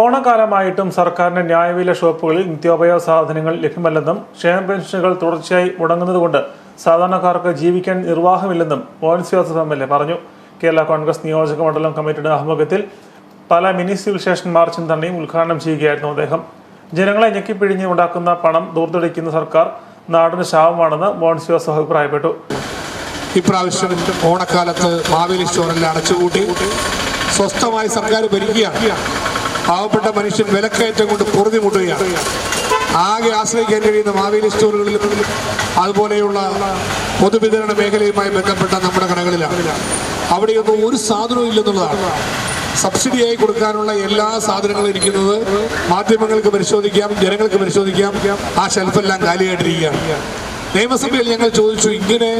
ഓണക്കാലമായിട്ടും സർക്കാരിന്റെ ന്യായവില ഷോപ്പുകളിൽ നിത്യോപയോഗ സാധനങ്ങൾ ലഭ്യമല്ലെന്നും ക്ഷേമ പെൻഷനുകൾ തുടർച്ചയായി മുടങ്ങുന്നതുകൊണ്ട് സാധാരണക്കാർക്ക് ജീവിക്കാൻ നിർവാഹമില്ലെന്നും Mons Joseph M L A പറഞ്ഞു. കേരള കോൺഗ്രസ് നിയോജക മണ്ഡലം കമ്മിറ്റിയുടെ ആഭിമുഖ്യത്തിൽ പല മിനി സിവിൽ സ്റ്റേഷൻ മാർച്ചും തന്നെയും ഉദ്ഘാടനം ചെയ്യുകയായിരുന്നു അദ്ദേഹം. ജനങ്ങളെ ഞെക്കിപ്പിഴിഞ്ഞ് ഉണ്ടാക്കുന്ന പണം ദൂർത്തടിക്കുന്ന സർക്കാർ നാടിന് ശാപമാണെന്ന് മോഹൻസ് ജോസഫ് അഭിപ്രായപ്പെട്ടു. ഇപ്രാവശ്യം ഓണക്കാലത്ത് മാവേലി സ്റ്റോറെല്ലാം അടച്ചുകൂട്ടി സ്വസ്ഥമായി സർക്കാർ ഭരിക്കുകയാണ്. പാവപ്പെട്ട മനുഷ്യൻ വിലക്കയറ്റം കൊണ്ട് പൊറുതിമുട്ടുകയാണ് ആകെ ആശ്രയിക്കാൻ കഴിയുന്ന മാവേലി സ്റ്റോറുകളിലും അതുപോലെയുള്ള പൊതുവിതരണ മേഖലയുമായി ബന്ധപ്പെട്ട നമ്മുടെ കടകളിലാണ്. അവിടെയൊന്നും ഒരു സാധനവും ഇല്ലെന്നുള്ളതാണ്. സബ്സിഡിയായി കൊടുക്കാനുള്ള എല്ലാ സാധനങ്ങളും ഇരിക്കുന്നത് മാധ്യമങ്ങൾക്ക് പരിശോധിക്കാം ജനങ്ങൾക്ക് പരിശോധിക്കാം. ആ ഷെൽഫെല്ലാം കാലിയായിട്ടിരിക്കുകയാണ്. നിയമസഭയിൽ ഞങ്ങൾ ചോദിച്ചു ഇങ്ങനെ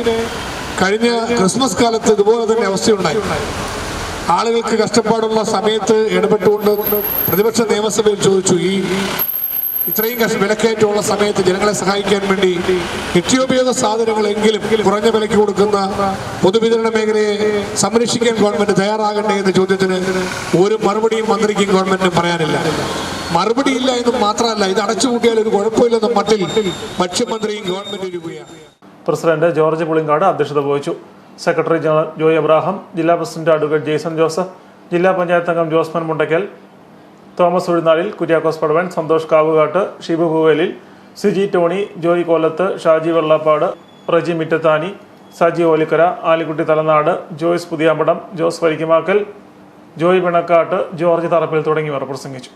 കഴിഞ്ഞ ക്രിസ്മസ് കാലത്ത് ഇതുപോലെ തന്നെ അവസ്ഥയുണ്ടായി. ആളുകൾക്ക് കഷ്ടപ്പാടുള്ള സമയത്ത് ഇടപെട്ടുകൊണ്ട് പ്രതിപക്ഷ നിയമസഭയിൽ ചോദിച്ചു ഈ ഇത്രയും വിലക്കയറ്റമുള്ള സമയത്ത് ജനങ്ങളെ സഹായിക്കാൻ വേണ്ടി നിത്യോപയോഗ സാധനങ്ങളെങ്കിലും കുറഞ്ഞ വിലയ്ക്ക് കൊടുക്കുന്ന പൊതുവിതരണ മേഖലയെ സംരക്ഷിക്കാൻ ഗവൺമെന്റ് തയ്യാറാകണ്ടേ എന്ന ചോദ്യത്തിന് ഒരു മറുപടിയും മന്ത്രിക്കും ഗവൺമെന്റിനും പറയാനില്ല. മറുപടി ഇല്ല എന്ന് മാത്രമല്ല ഇത് അടച്ചുപൂട്ടിയാൽ ഒരു കുഴപ്പമില്ലെന്നും മട്ടിൽ ഭക്ഷ്യമന്ത്രിയും ഗവൺമെന്റ് രൂപയാണ് പ്രസിഡന്റ് ജോർജ് പുളിങ്കാട് അധ്യക്ഷത വഹിച്ചു. സെക്രട്ടറി ജനറൽ ജോയ് എബ്രാഹാം ജില്ലാ പ്രസിഡന്റ് അഡ്വക്കേറ്റ് ജെയ്സൺ ജോസഫ് ജില്ലാ പഞ്ചായത്ത് അംഗം ജോസ്മൻ മുണ്ടയ്ക്കൽ തോമസ് ഉഴുന്നാളിൽ കുര്യാക്കോസ് പടവൻ സന്തോഷ് കാവുകാട്ട് ഷിബു ഭൂവേലിൽ സിജി ടോണി ജോയ് കൊല്ലത്ത് ഷാജി വെള്ളപ്പാട് റജി മിറ്റത്താനി സജി ഓലിക്കര ആലിക്കുട്ടി തലനാട് ജോയ്സ് പുതിയാമ്പടം ജോസ് വരിക്കുമാക്കൽ ജോയ് പിണക്കാട്ട് ജോർജ് തറപ്പിൽ തുടങ്ങിയവർ പ്രസംഗിച്ചു.